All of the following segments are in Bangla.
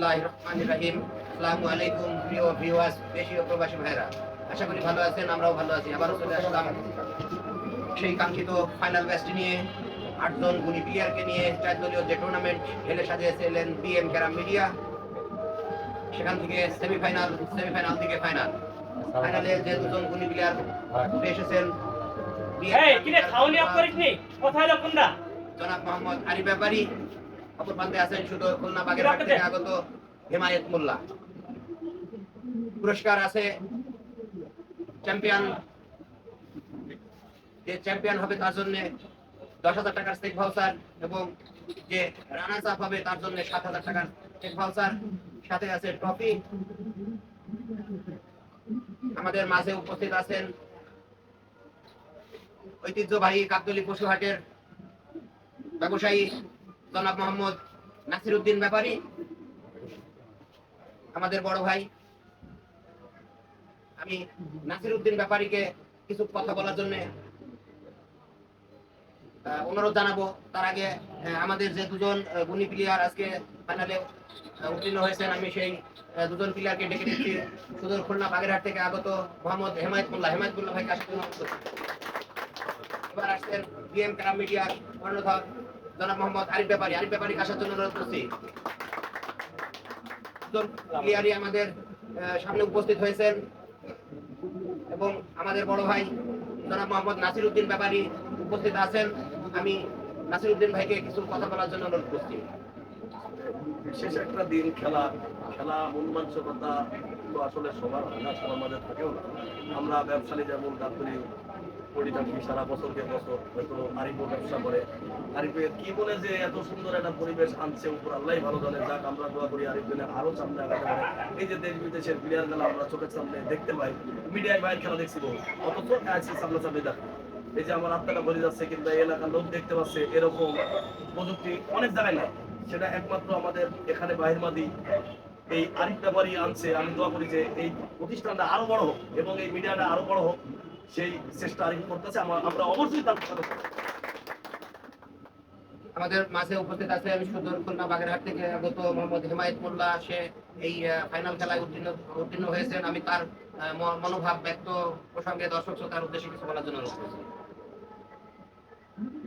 বিসমিল্লাহ রহমান রাহিম। আসসালামু আলাইকুম প্রিয় ভিউয়ার্স দেশি ও প্রবাসী ভাইরা আশা করি ভালো আছেন আমরাও ভালো আছি। আবারও চলে আসলাম সেই কাঙ্ক্ষিত ফাইনাল ম্যাচটি নিয়ে। আটজন গুণী প্লেয়ারকে নিয়ে চার দলীয় যে টুর্নামেন্ট খেলে সাজিয়েছিলেন বিএম ক্যারাম মিডিয়া সেখান থেকে সেমিফাইনাল সেমিফাইনাল থেকে ফাইনাল ফাইনালে যে দুজন গুণী প্লেয়ার উঠে এসেছেন জনাব মোহাম্মদ আরিফ ব্যাপারী অপর প্রান্তে আছেন শুধু খুলনা বাগেরহাট থেকে আগত হেমায়েত মোল্লা। পুরস্কার আছে চ্যাম্পিয়ন যে চ্যাম্পিয়ন হবে তার জন্য দশ হাজার টাকার ভাউচার এবং যে রানার্স আপ হবে তার জন্য সাত হাজার টাকার ভাউচার সাথে আছে ট্রফি আমাদের মাঝে উপস্থিত আছেন ঐতিহ্যবাহী কাকদলি পশুহাটের ব্যবসায়ী জনাব মোহাম্মদ নাসির উদ্দিন ব্যাপারী, আমাদের বড় ভাই। আমি নাসির উদ্দিন ব্যাপারীকে কিছু কথা বলার জন্য অনুরোধ জানাব। তার আগে আমাদের যে দুজন গুণী প্লেয়ার আজকে ফাইনালে উত্তীর্ণ হয়েছেন, আমি সেই দুজন প্লেয়ারকে ডেকে দিচ্ছি। সুদূর খুলনা বাগেরহাট থেকে আগত মোহাম্মদ হেমায়ত মোল্লা হেমায়ত মোল্লা ভাইকে করছি। এবার আসছেন বিএম ক্রাম মিডিয়ার কর্ণধর জনাব মোহাম্মদ আরিফ ব্যাপারী আরিফ ব্যাপারী আসার জন্য অনুরোধ করছি? প্লেয়ারই আমাদের সামনে উপস্থিত হয়েছেন এবং আমাদের বড় ভাই জনাব মোহাম্মদ নাসির উদ্দিন ব্যাপারী উপস্থিত আছেন। আমি নাসির উদ্দিন ভাইকে কিছু কথা বলার জন্য অনুরোধ করছি। বিশেষ একটা দিন, খেলা খেলা, মনমাঞ্চকতা তো আসলে সবার সবার থাকেও না। আমরা ব্যবসায়ী যেমন থাকি সারা বছরকে বছর হয়তো ব্যবসা করে। আরিফের কি বলে যে এত সুন্দর একটা পরিবেশ আনছে উপর, আল্লাহ ভালো জানে, যাক আমরা দোয়া করি আরিফ সামনে আগাতে পারে। এই যে দেশ বিদেশের প্লেয়ার আমরা চোখের সামনে দেখতে পাই, মিডিয়ায় খেলা দেখছি বহু। দেখো। এই যে আমার আত্মাটা বলে যাচ্ছে, কিন্তু এলাকার লোক দেখতে পাচ্ছে, এরকম প্রযুক্তি অনেক জায়গায় নাই। সেটা একমাত্র আমাদের এখানে বাহিরমাদি এই আরিফ ব্যাপারই আনছে। আমি দোয়া করি যে এই প্রতিষ্ঠানটা আরও বড় হোক এবং এই মিডিয়াটা আরও বড় হোক। সেই চেষ্টা আরিফ করতেছে। আমরা আমরা অবশ্যই তার সাথে আমাদের মাঝে উপস্থিত আছেন সুদূর খুলনা বাগেরহাট থেকে আগত মোহাম্মদ হেমায়ত মোল্লা। সে এই ফাইনাল খেলায় উত্তীর্ণ উত্তীর্ণ হয়েছেন। আমি তার আহ, মনোভাব ব্যক্ত প্রসঙ্গে দর্শক শ্রোতার উদ্দেশ্যে কিছু বলার জন্য অনুরোধ করছি।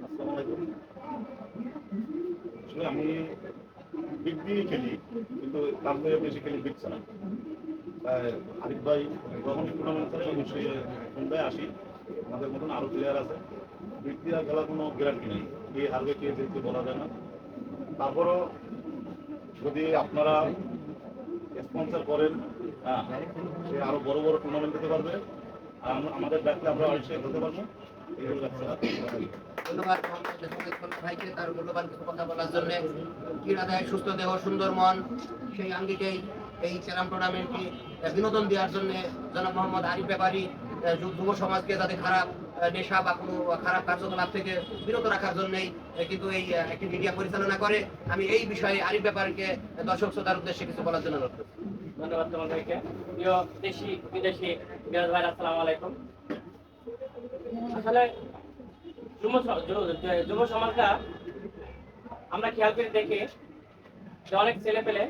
আসসালামু আলাইকুম। আসলে আমি বিগ দিয়ে খেলি কিন্তু তার বেশি খেলি বিগ ছাড়া আরিফ ভাই যখন টুর্নামেন্ট করে সন্ধ্যায় আসি আমাদের মতন আরও প্লেয়ার আছে। দিয়ে খেলার কোনো গ্যারান্টি নেই। কে হারবে কে জিতবে বলা যায় না। তারপরও যদি আপনারা স্পন্সর করেন হ্যাঁ সে আরও বড় বড় টুর্নামেন্ট দিতে পারবে। আর আমাদের ডাকলে আমরা অবশ্যই হতে পারব। ধন্যবাদ ভাইকে তার মূল্যবান কিছু কথা বলার জন্য। ক্রীড়া দেয় সুস্থ দেহ, সুন্দর মন, সেই আঙ্গিকেই এই ক্যারাম টুর্নামেন্টটি বিনোদন দেওয়ার জন্য জনাব মোহাম্মদ আরিফ ব্যাপারী যুব সমাজকে যাতে খারাপ নেশা বা কোনো খারাপ কার্যকলাপ থেকে বিরত রাখার জন্যই কিন্তু এই একটি মিডিয়া পরিচালনা করে। আমি এই বিষয়ে আরিফ ব্যাপারীকে দর্শক শ্রোতার উদ্দেশ্যে কিছু বলার জন্য অনুরোধ ধন্যবাদ তোমাদেরকে। প্রিয় দেশি, বিদেশি বিরাজ ভাই, আসসালামু আলাইকুম। আসলে যুব সমাজটা আমরা খেয়াল করে দেখি যে অনেক ছেলে পেলে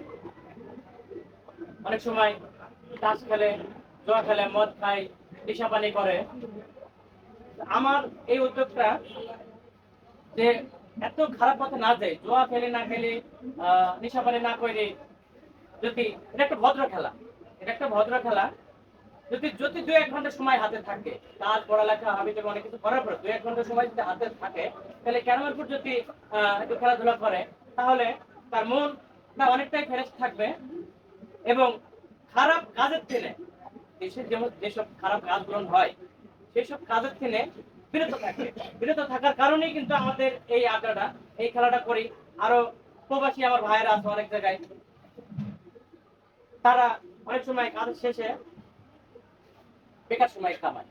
অনেক সময় তাস খেলে জোয়া খেলে মদ খায় নেশা পানি করে। আমার এই উদ্যোগটা যে এত খারাপ পথে না যায় জোয়া খেলে না খেলে আহ, নেশা পানি না করে যদি এটা একটা ভদ্র খেলা এটা একটা ভদ্র খেলা যদি যদি দু এক ঘণ্টা সময় হাতে থাকে কাজ পড়ালেখা আমি যদি অনেক কিছু করার পর দু এক ঘণ্টা সময় যদি হাতে থাকে তাহলে ক্যারামের উপর যদি একটু খেলাধুলা করে তাহলে তার মন তা অনেকটাই ফ্রেশ থাকবে। এবং খারাপ কাজের থেকে দেশের যেমন যেসব খারাপ কাজগুলো হয় সেই সব কাজের থেকে বিরত থাকবে বিরত থাকার কারণেই কিন্তু আমাদের এই আড্ডাটা, এই খেলাটা করি। আরও প্রবাসী আমার ভাইয়েরা আছে অনেক জায়গায়। তারা অনেক সময় কাজ শেষে বেকার সময় কামায়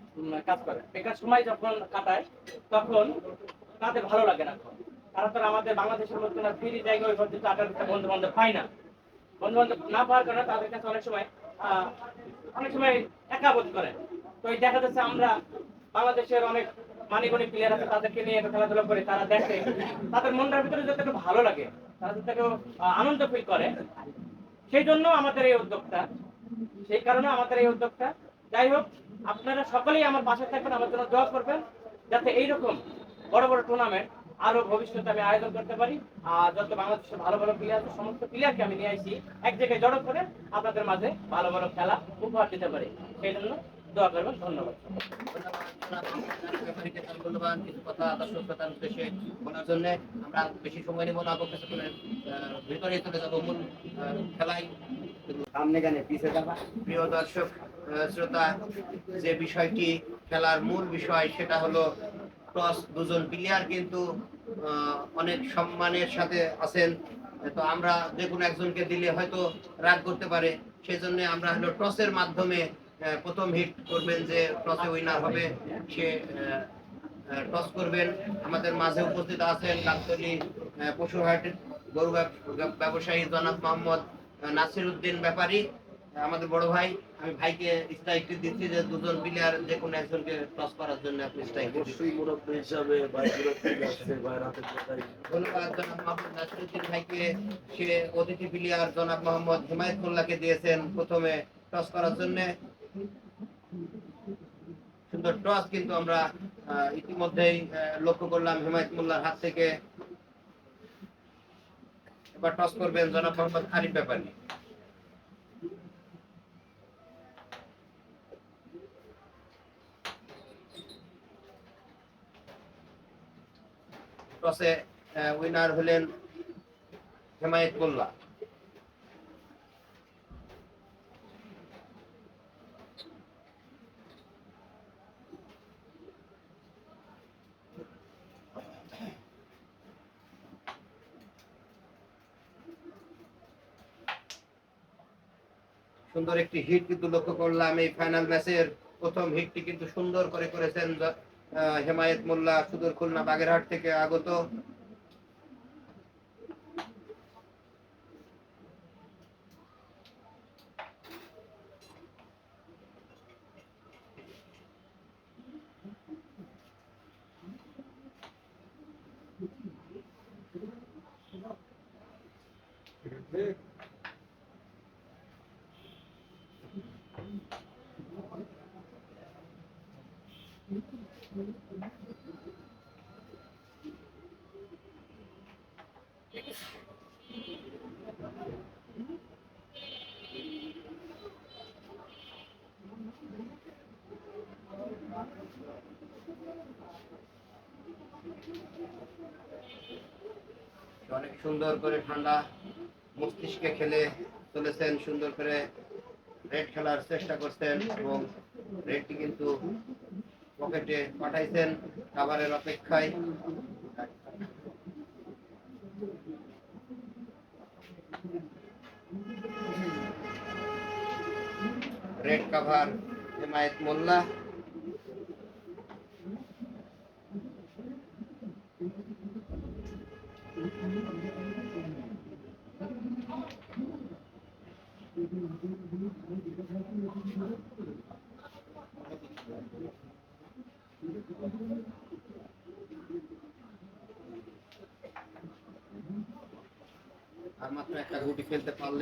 কাজ করে। বেকার সময় যখন কাটায়, তখন তাদের ভালো লাগে না। তারা তো আমাদের বাংলাদেশের মধ্যে না, ফ্রি জায়গায় ওই পর্যন্ত আড্ডা বন্ধু বান্ধব পায় না। বন্ধু বান্ধব না পাওয়ার কারণে তাদের কাছে অনেক সময় অনেক সময় একা বোধ করে। তো এই দেখা যাচ্ছে আমরা বাংলাদেশের অনেক মানিগণি প্লেয়ার আছে, তাদেরকে নিয়ে খেলাধুলা করে তারা দেখে, তাদের মনটার ভিতরে যাতে একটু ভালো লাগে, তারা যাতে একটু আনন্দ ফিল করে। সেই জন্য আমাদের এই উদ্যোগটা, সেই কারণে আমাদের এই উদ্যোগটা। যাই হোক, আপনারা সকলেই আমার পাশে থাকবেন, আমার জন্য দোয়া করবেন, যাতে এইরকম বড় বড় টুর্নামেন্ট আরও ভবিষ্যতে আমি আয়োজন করতে পারি। আর যত বাংলাদেশের ভালো ভালো প্লেয়ার আছে সমস্ত প্লেয়ারকে আমি নিয়ে আসি এক জায়গায় জড়ো করে আপনাদের মাঝে ভালো ভালো খেলা উপহার দিতে পারি। সেই জন্য দোয়া করবেন ধন্যবাদ। মূল্যবান কিছু কথা দর্শক উদ্দেশ্যে বলার জন্য আমরা বেশি সময় নেব না কিছুক্ষণের ভিতরে চলে যাব মূল আহ, খেলায়। সামনে গানে পিছে যাবা। প্রিয় দর্শক শ্রোতা যে বিষয়টি খেলার মূল বিষয় সেটা হলো টস দুজন প্লেয়ার কিন্তু অনেক সম্মানের সাথে আছেন। তো আমরা যে কোনো একজনকে দিলে হয়তো রাগ করতে পারে। সেই জন্য আমরা হলো টসের মাধ্যমে প্রথম হিট করবেন যে টসে উইনার হবে, সে টস করবেন। আমাদের মাঝে উপস্থিত আছেন গাবতলি পশুহাট, গরু ব্যব- ব্যবসায়ী জনাব মোহাম্মদ নাসির উদ্দিন ব্যাপারী, আমাদের বড় ভাই। আমি ভাইকে স্ট্রাইকটি দিচ্ছি যে দুজন প্লেয়ার যে কোনো একজনকে টস করার জন্য আপনি স্ট্রাইক অবশ্যই মুরব্বী হিসাবে আসছে বাইরে হাতে কোথায়। ধন্যবাদ জনাব মোহাম্মদ নাসিরুদ্দিন ভাইকে। সে অতিথি প্লেয়ার জনাব মোহাম্মদ হিমায়তুল্লাহকে দিয়েছেন প্রথমে টস করার জন্য। সুন্দর টস কিন্তু আমরা ইতিমধ্যেই লক্ষ্য করলাম হিমায়তুল্লাহর হাত থেকে। এবার টস করবেন জনাব মোহাম্মদ আরিফ ব্যাপারী। টসে উইনার হলেন হেমায়েত মোল্লা। সুন্দর একটি হিট কিন্তু লক্ষ্য করলাম এই ফাইনাল ম্যাচের প্রথম হিটটি কিন্তু সুন্দর করে করেছেন হেমায়েত মোল্লা সুদূর খুলনা বাগেরহাট থেকে আগত। অনেক সুন্দর করে ঠান্ডা মস্তিষ্কে খেলে চলেছেন, সুন্দর করে রেড খেলার চেষ্টা করছেন এবং রেডটি কিন্তু পকেটে পাঠাইছেন খাবারের অপেক্ষায়। Red cover Hemayet Molla.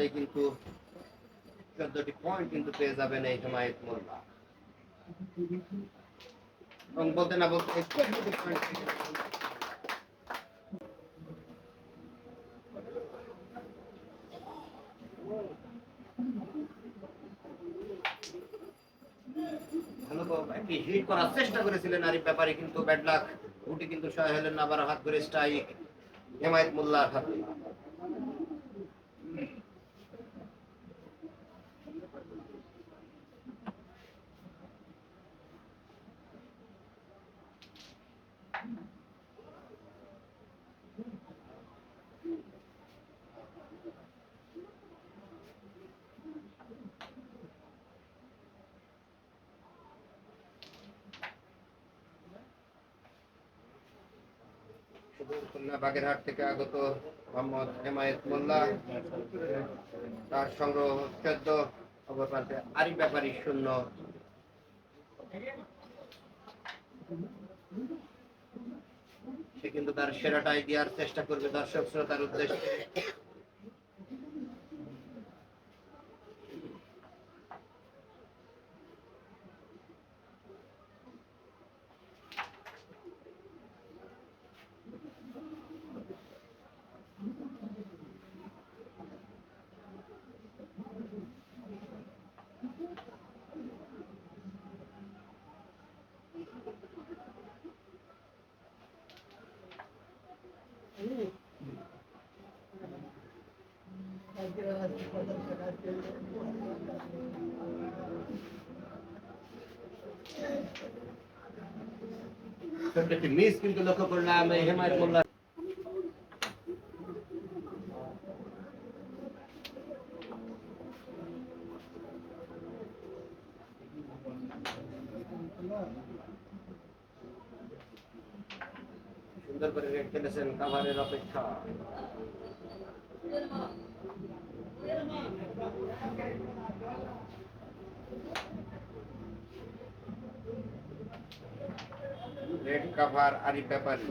পারলেই কিন্তু চোদ্দটি পয়েন্ট কিন্তু পেয়ে যাবেন এই হেমায়েত মোল্লা এবং বলতে না বলতে এই 14টি point পেয়ে যাবেন। ভালো তো একটি হিট করার চেষ্টা করেছিলেন আরিফ ব্যাপারী, কিন্তু ব্যাড গুটি কিন্তু সহায় হলেন আবার হাত করে স্ট্রাইক হেমায়েত মোল্লার হাতে বাগেরহাট থেকে আগত মোহাম্মদ মোল্লা তার সংগ্রহ চোদ্দ অপর প্রান্তে ব্যাপারী শূন্য। সে কিন্তু তার সেরাটাই দেওয়ার চেষ্টা করবে দর্শক শ্রোতার উদ্দেশ্যে। मीस किंतु लक्ष्य करना हेमायत मोल्ला কাভার আরি ব্যাপারী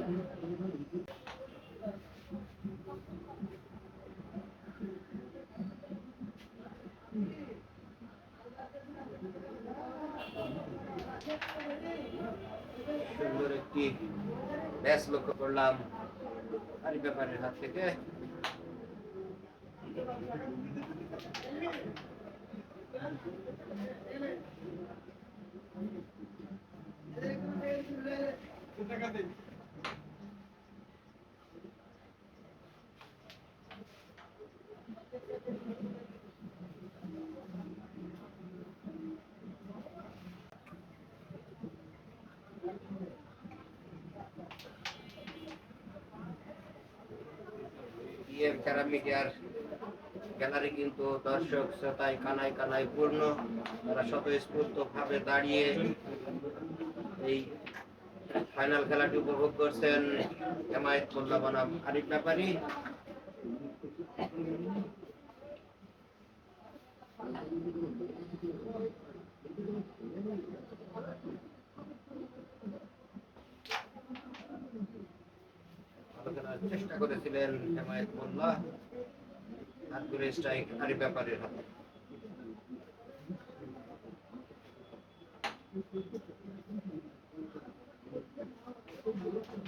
সুন্দর একটি ব্যাস লক্ষ্য করলাম আরি ব্যাপারের হাত থেকে। বিএম ক্যারাম মিডিয়ার গ্যালারি কিন্তু দর্শক শ্রোতায় কানায় কানায় পূর্ণ। তারা স্বতঃস্ফূর্ত ভাবে দাঁড়িয়ে এই ফাইনাল খেলাটি উপভোগ করছেন জামায়াত মোল্লা বনাম আরিফ ব্যাপারী। চেষ্টা করেছিলেন জামায়াত মোল্লা। হাত করে স্ট্রাইক আরিফ ব্যাপারীর হাতে।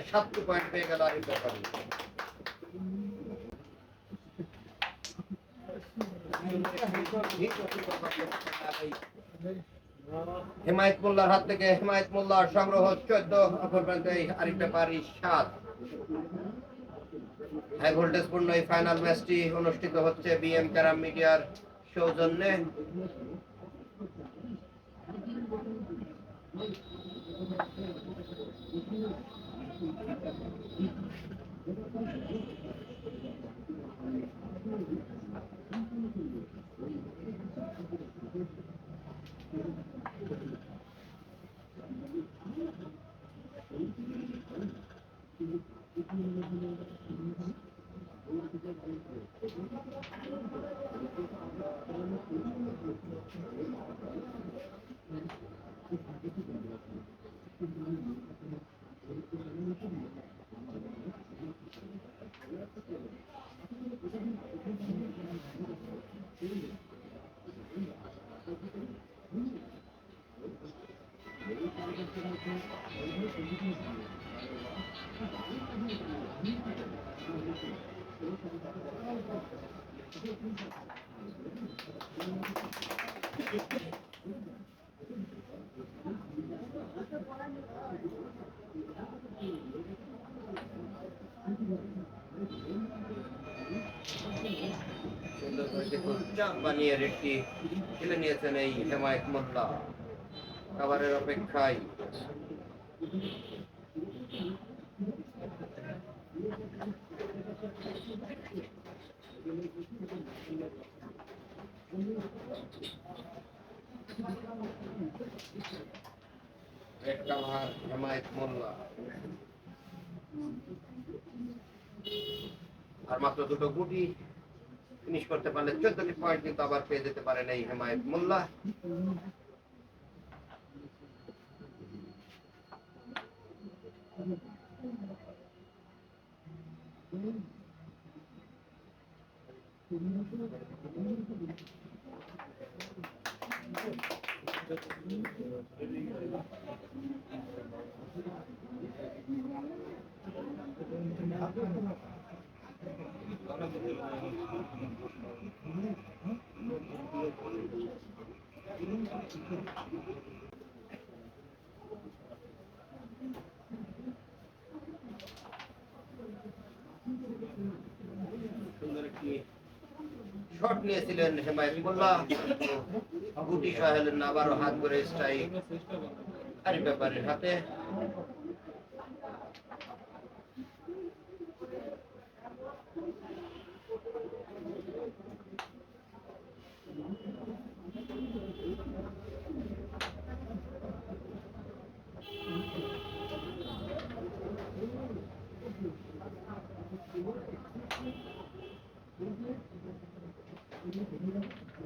সাথে সাতটি পয়েন্ট পেয়ে গেল আরিফ ব্যাপারী। হেমায়ত মোল্লার হাত থেকে হেমায়ত মোল্লার সংগ্রহ চোদ্দ আরিফ ব্যাপারী সাত। হাই ভোল্টেজ পূর্ণ এই ফাইনাল ম্যাচটি অনুষ্ঠিত হচ্ছে বিএম ক্যারাম মিডিয়ার সৌজন্যে। সুন্দর Thank you. বানিয়ে রেডটি খেলে নিয়েছেন এই হেমায়ত মোল্লা। খাবারের অপেক্ষায়। হেমায়ত মোল্লা। আর মাত্র দুটো গুটি ফিনিশ করতে পারলে চোদ্দটি পয়েন্ট কিন্তু আবার পেয়ে যেতে পারেন এই হেমায়ত মোল্লা। সুন্দর একটি শট নিয়েছিলেন হেমায়ত মোল্লা গুটি সাহেলেন আবারও হাত করে স্ট্রাইক আরে ব্যাপারের হাতে।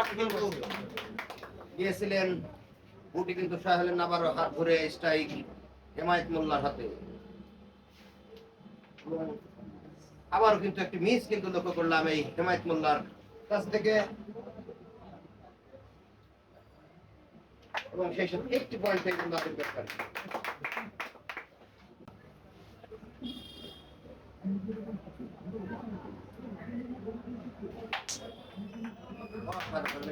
শট কিন্তু দিয়েছিলেন গুটি কিন্তু সাহেলেন আবারও হাত ধরে স্ট্রাইক হেমায়ত মোল্লার হাতে। এবং আবারও কিন্তু একটি মিস কিন্তু লক্ষ্য করলাম এই হেমায়ত মোল্লার কাছ থেকে। এবং সেই সাথে একটি পয়েন্ট থেকে কিন্তু আদিল ব্যাপারী অসাধারণ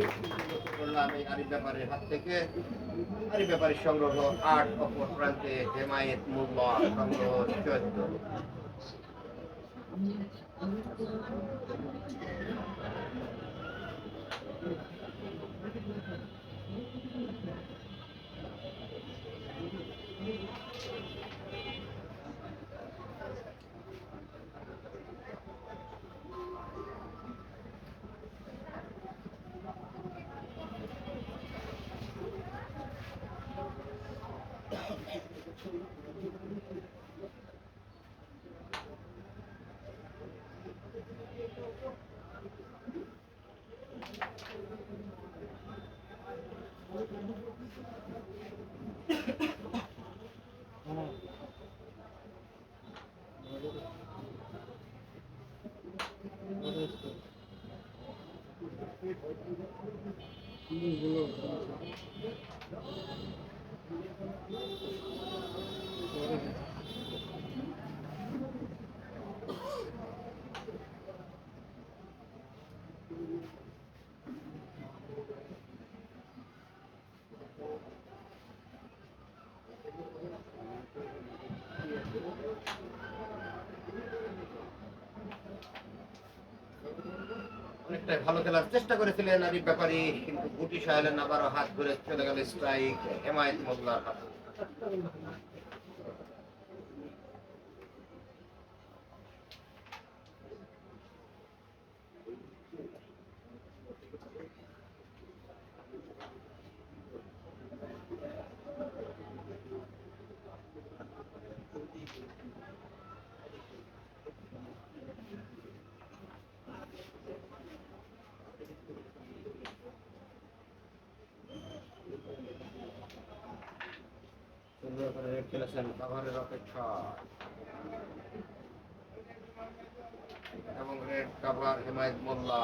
একটি হাত থেকে আরিফ ব্যাপারের সংগ্রহ আট অপর প্রান্তে হেমায়েত মূল্য সংগ্রহ চোদ্দ অনেকটাই ভালো খেলার চেষ্টা করেছিলেন আরিফ ব্যাপারী, কিন্তু গুটি সাহেলেন আবারও হাত ধরে চলে গেল স্ট্রাইক হেমায়ত মোল্লার হাতে সুন্দর করে রেড খেলেছেন অপেক্ষা এবং রেড কাভার হেমায়ত মোল্লা।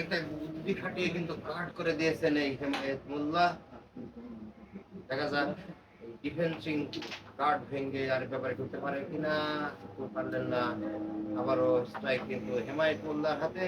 অনেকটা বুদ্ধি খাটিয়ে কিন্তু কাট করে দিয়েছেন এই হেমায়ত মোল্লা। দেখা যাক ডিফেন্সিং কার্ড ভেঙে আর ব্যাপারে করতে পারে কিনা পারলেন না। আবারও স্ট্রাইক কিন্তু হেমায়ত মোল্লার হাতে।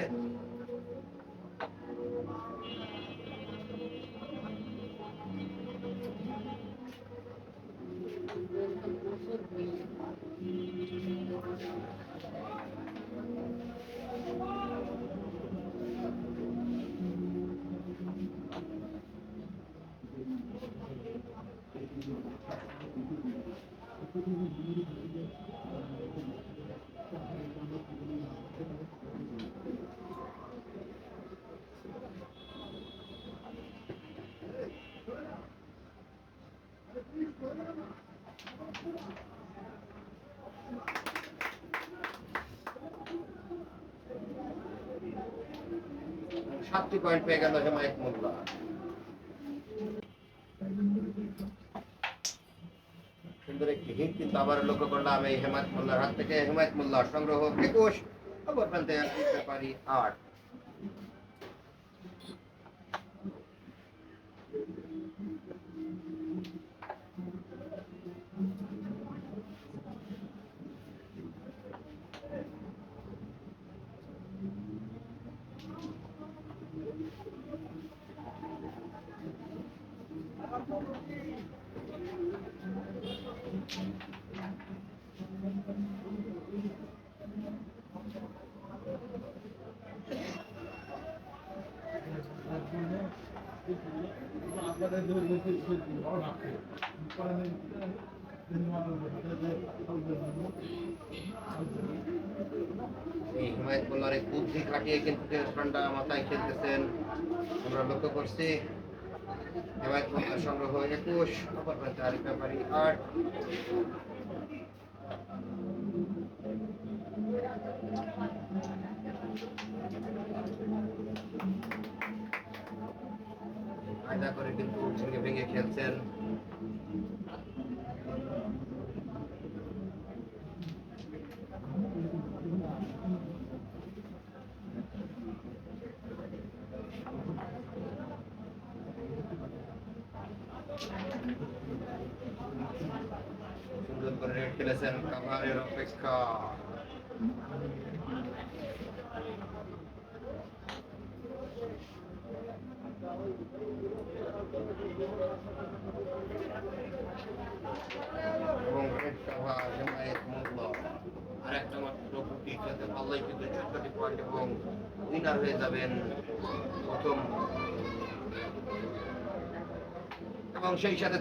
সাতটি পয়েন্ট পেয়ে গেল হেমায়ত মোল্লা সুন্দর একটি আবার লক্ষ্য করলাম এই হেমায়ত হাত থেকে। মোল্লা সংগ্রহ একুশ অপর প্রান্তে পারি আট। এই হিমায়ত এই বুদ্ধি মাথায় খেলতেছেন, আমরা লক্ষ্য করছি। হিমায়ত মোল্লার সংগ্রহ একুশ অপর আট। কায়দা করে কিন্তু ভেঙে ভেঙে খেলছেন। সুন্দর করে রেড খেলেছেন কাভারের অপেক্ষা। এবং আর একটা মাত্র গুটি খেলতে পারলেই কিন্তু পয়েন্ট এবং উইনার যাবেন প্রথম। সেই সাথে